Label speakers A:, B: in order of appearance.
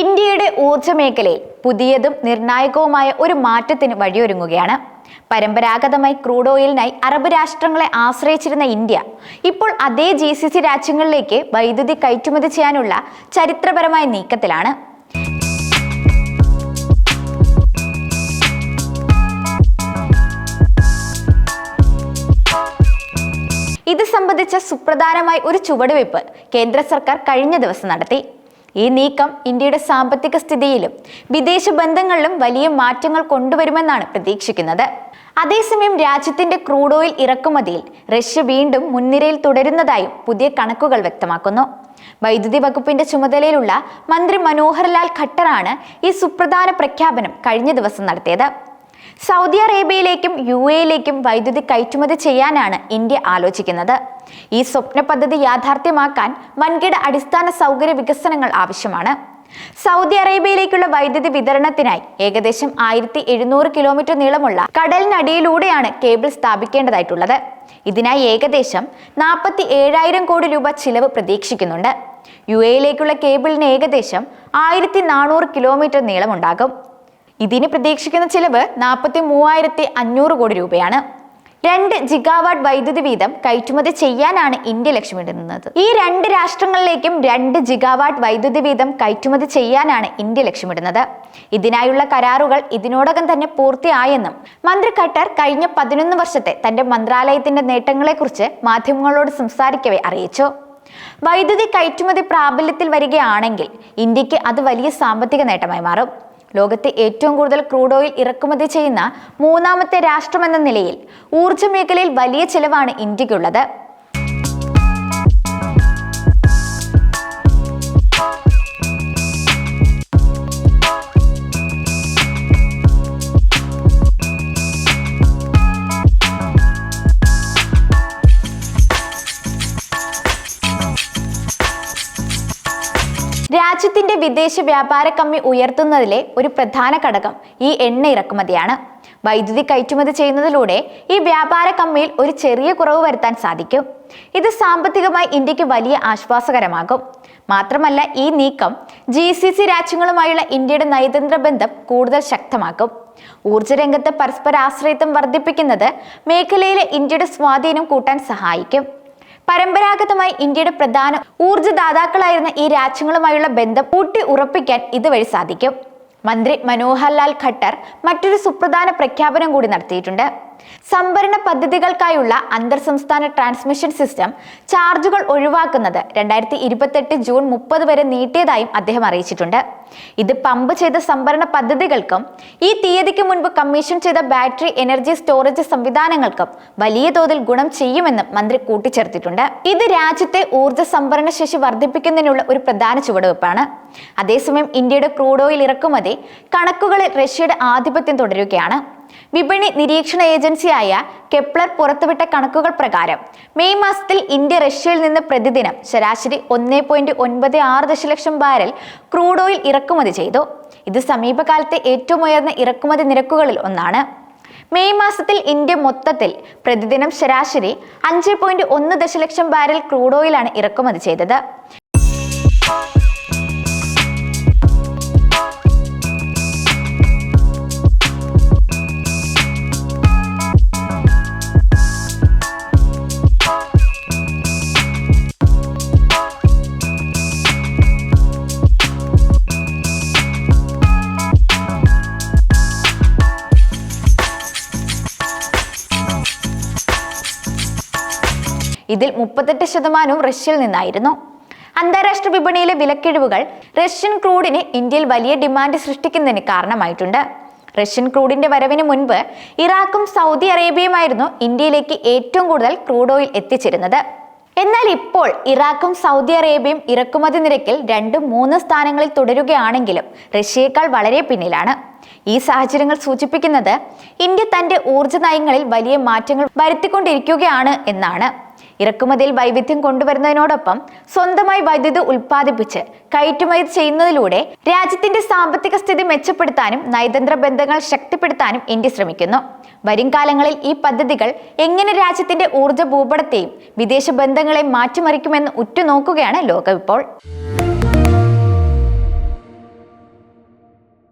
A: ഇന്ത്യയുടെ ഊർജ മേഖലയിൽ പുതിയതും നിർണായകവുമായ ഒരു മാറ്റത്തിന് വഴിയൊരുങ്ങുകയാണ്. പരമ്പരാഗതമായി ക്രൂഡ് ഓയിലിനായി അറബ് രാഷ്ട്രങ്ങളെ ആശ്രയിച്ചിരുന്ന ഇന്ത്യ ഇപ്പോൾ അതേ ജി സി സി രാജ്യങ്ങളിലേക്ക് വൈദ്യുതി കയറ്റുമതി ചെയ്യാനുള്ള ചരിത്രപരമായ നീക്കത്തിലാണ്. ഇത് സംബന്ധിച്ച സുപ്രധാനമായ ഒരു ചുവടുവയ്പ് കേന്ദ്ര സർക്കാർ കഴിഞ്ഞ ദിവസം നടത്തി. ഈ നീക്കം ഇന്ത്യയുടെ സാമ്പത്തിക സ്ഥിതിയിലും വിദേശ ബന്ധങ്ങളിലും വലിയ മാറ്റങ്ങൾ കൊണ്ടുവരുമെന്നാണ് പ്രതീക്ഷിക്കുന്നത്. അതേസമയം രാജ്യത്തിന്റെ ക്രൂഡ് ഓയിൽ ഇറക്കുമതിയിൽ റഷ്യ വീണ്ടും മുൻനിരയിൽ തുടരുന്നതായും പുതിയ കണക്കുകൾ വ്യക്തമാക്കുന്നു. വൈദ്യുതി വകുപ്പിന്റെ ചുമതലയിലുള്ള മന്ത്രി മനോഹർലാൽ ഖട്ടറാണ് ഈ സുപ്രധാന പ്രഖ്യാപനം കഴിഞ്ഞ ദിവസം നടത്തിയത്. സൗദി അറേബ്യയിലേക്കും യു എയിലേക്കും വൈദ്യുതി കയറ്റുമതി ചെയ്യാനാണ് ഇന്ത്യ ആലോചിക്കുന്നത്. ഈ സ്വപ്ന പദ്ധതി യാഥാർത്ഥ്യമാക്കാൻ വൻകിട അടിസ്ഥാന സൗകര്യ വികസനങ്ങൾ ആവശ്യമാണ്. സൗദി അറേബ്യയിലേക്കുള്ള വൈദ്യുതി വിതരണത്തിനായി ഏകദേശം ആയിരത്തി എഴുന്നൂറ് കിലോമീറ്റർ നീളമുള്ള കടലിനടിയിലൂടെയാണ് കേബിൾ സ്ഥാപിക്കേണ്ടതായിട്ടുള്ളത്. ഇതിനായി ഏകദേശം നാൽപ്പത്തി ഏഴായിരം കോടി രൂപ ചിലവ് പ്രതീക്ഷിക്കുന്നുണ്ട്. യു എയിലേക്കുള്ള കേബിളിന് ഏകദേശം ആയിരത്തി നാനൂറ് കിലോമീറ്റർ നീളമുണ്ടാകും. ഇതിന് പ്രതീക്ഷിക്കുന്ന ചിലവ് നാൽപ്പത്തി മൂവായിരത്തി അഞ്ഞൂറ് കോടി രൂപയാണ്. രണ്ട് ജിഗാവാട്ട് വൈദ്യുതി വീതം കയറ്റുമതി ചെയ്യാനാണ് ഇന്ത്യ ലക്ഷ്യമിടുന്നത്. ഈ രണ്ട് രാഷ്ട്രങ്ങളിലേക്കും രണ്ട് ജിഗാവാട്ട് വൈദ്യുതി വീതം കയറ്റുമതി ചെയ്യാനാണ് ഇന്ത്യ ലക്ഷ്യമിടുന്നത്. ഇതിനായുള്ള കരാറുകൾ ഇതിനോടകം തന്നെ പൂർത്തിയായെന്നും മന്ത്രി ഖട്ടർ കഴിഞ്ഞ പതിനൊന്ന് വർഷത്തെ തന്റെ മന്ത്രാലയത്തിന്റെ നേട്ടങ്ങളെക്കുറിച്ച് മാധ്യമങ്ങളോട് സംസാരിക്കവെ അറിയിച്ചു. വൈദ്യുതി കയറ്റുമതി പ്രാബല്യത്തിൽ വരികയാണെങ്കിൽ ഇന്ത്യയ്ക്ക് അത് വലിയ സാമ്പത്തിക നേട്ടമായി മാറും. ലോകത്തെ ഏറ്റവും കൂടുതൽ ക്രൂഡ് ഓയിൽ ഇറക്കുമതി ചെയ്യുന്ന മൂന്നാമത്തെ രാഷ്ട്രമെന്ന നിലയിൽ ഊർജ മേഖലയിൽ വലിയ ചിലവാണ് ഇന്ത്യക്കുള്ളത്. രാജ്യത്തിന്റെ വിദേശ വ്യാപാര കമ്മി ഉയർത്തുന്നതിലെ ഒരു പ്രധാന ഘടകം ഈ എണ്ണ ഇറക്കുമതിയാണ്. വൈദ്യുതി കയറ്റുമതി ചെയ്യുന്നതിലൂടെ ഈ വ്യാപാര കമ്മിയിൽ ഒരു ചെറിയ കുറവ് വരുത്താൻ സാധിക്കും. ഇത് സാമ്പത്തികമായി ഇന്ത്യയ്ക്ക് വലിയ ആശ്വാസകരമാകും. മാത്രമല്ല ഈ നീക്കം ജി സി സി രാജ്യങ്ങളുമായുള്ള ഇന്ത്യയുടെ നയതന്ത്ര ബന്ധം കൂടുതൽ ശക്തമാക്കും. ഊർജ രംഗത്തെ പരസ്പര ആശ്രയത്വം വർദ്ധിപ്പിക്കുന്നത് മേഖലയിലെ ഇന്ത്യയുടെ സ്വാധീനം കൂട്ടാൻ സഹായിക്കും. പരമ്പരാഗതമായി ഇന്ത്യയുടെ പ്രധാന ഊർജദാതാക്കളായിരുന്ന ഈ രാജ്യങ്ങളുമായുള്ള ബന്ധം ഊട്ടി ഉറപ്പിക്കാൻ ഇതുവഴി സാധിക്കും. മന്ത്രി മനോഹർലാൽ ഖട്ടർ മറ്റൊരു സുപ്രധാന പ്രഖ്യാപനം കൂടി നടത്തിയിട്ടുണ്ട്. സംഭരണ പദ്ധതികൾക്കായുള്ള അന്തർ സംസ്ഥാന ട്രാൻസ്മിഷൻ സിസ്റ്റം ചാർജുകൾ ഒഴിവാക്കുന്നത് രണ്ടായിരത്തി ഇരുപത്തെട്ട് ജൂൺ മുപ്പത് വരെ നീട്ടിയതായും അദ്ദേഹം അറിയിച്ചിട്ടുണ്ട്. ഇത് പമ്പ് ചെയ്ത സംഭരണ പദ്ധതികൾക്കും ഈ തീയതിക്ക് മുൻപ് കമ്മീഷൻ ചെയ്ത ബാറ്ററി എനർജി സ്റ്റോറേജ് സംവിധാനങ്ങൾക്കും വലിയ തോതിൽ ഗുണം ചെയ്യുമെന്നും മന്ത്രി കൂട്ടിച്ചേർത്തിട്ടുണ്ട്. ഇത് രാജ്യത്തെ ഊർജ സംഭരണ ശേഷി വർദ്ധിപ്പിക്കുന്നതിനുള്ള ഒരു പ്രധാന ചുവടുവെപ്പാണ് അതേസമയം ഇന്ത്യയുടെ ക്രൂഡ് ഓയിൽ ഇറക്കുമതി കണക്കുകളിൽ റഷ്യയുടെ ആധിപത്യം തുടരുകയാണ്. വിപണി നിരീക്ഷണ ഏജൻസിയായ കെപ്ലർ പുറത്തുവിട്ട കണക്കുകൾ പ്രകാരം മെയ് മാസത്തിൽ ഇന്ത്യ റഷ്യയിൽ നിന്ന് പ്രതിദിനം ശരാശരി ഒന്നേ പോയിന്റ് ഒൻപത് ആറ് ദശലക്ഷം ബാരൽ ക്രൂഡ് ഓയിൽ ഇറക്കുമതി ചെയ്തു. ഇത് സമീപകാലത്തെ ഏറ്റവും ഉയർന്ന ഇറക്കുമതി നിരക്കുകളിൽ ഒന്നാണ്. മെയ് മാസത്തിൽ ഇന്ത്യ മൊത്തത്തിൽ പ്രതിദിനം ശരാശരി അഞ്ച് പോയിന്റ് ഒന്ന് ദശലക്ഷം ബാരൽ ക്രൂഡ് ഓയിലാണ് ഇറക്കുമതി ചെയ്തത്. ഇതിൽ മുപ്പത്തെട്ട് ശതമാനവും റഷ്യയിൽ നിന്നായിരുന്നു. അന്താരാഷ്ട്ര വിപണിയിലെ വിലക്കിഴിവുകൾ റഷ്യൻ ക്രൂഡിന് ഇന്ത്യയിൽ വലിയ ഡിമാൻഡ് സൃഷ്ടിക്കുന്നതിന് കാരണമായിട്ടുണ്ട്. റഷ്യൻ ക്രൂഡിന്റെ വരവിന് മുൻപ് ഇറാഖും സൗദി അറേബ്യയുമായിരുന്നു ഇന്ത്യയിലേക്ക് ഏറ്റവും കൂടുതൽ ക്രൂഡ് ഓയിൽ എത്തിച്ചിരുന്നത്. എന്നാൽ ഇപ്പോൾ ഇറാഖും സൗദി അറേബ്യയും ഇറക്കുമതി നിരക്കിൽ രണ്ടും മൂന്ന് സ്ഥാനങ്ങളിൽ തുടരുകയാണെങ്കിലും റഷ്യയേക്കാൾ വളരെ പിന്നിലാണ്. ഈ സാഹചര്യങ്ങൾ സൂചിപ്പിക്കുന്നത് ഇന്ത്യ തന്റെ ഊർജ നയങ്ങളിൽ വലിയ മാറ്റങ്ങൾ വരുത്തിക്കൊണ്ടിരിക്കുകയാണ് എന്നാണ്. ഇറക്കുമതിയിൽ വൈവിധ്യം കൊണ്ടുവരുന്നതിനോടൊപ്പം സ്വന്തമായി വൈദ്യുതി ഉൽപ്പാദിപ്പിച്ച് കയറ്റുമതി ചെയ്യുന്നതിലൂടെ രാജ്യത്തിന്റെ സാമ്പത്തിക സ്ഥിതി മെച്ചപ്പെടുത്താനും നയതന്ത്ര ബന്ധങ്ങൾ ശക്തിപ്പെടുത്താനും ഇന്ത്യ ശ്രമിക്കുന്നു. വരും കാലങ്ങളിൽ ഈ പദ്ധതികൾ എങ്ങനെ രാജ്യത്തിന്റെ ഊർജ ഭൂപടത്തെയും വിദേശ ബന്ധങ്ങളെയും മാറ്റിമറിക്കുമെന്ന് ഉറ്റുനോക്കുകയാണ് ലോകം ഇപ്പോൾ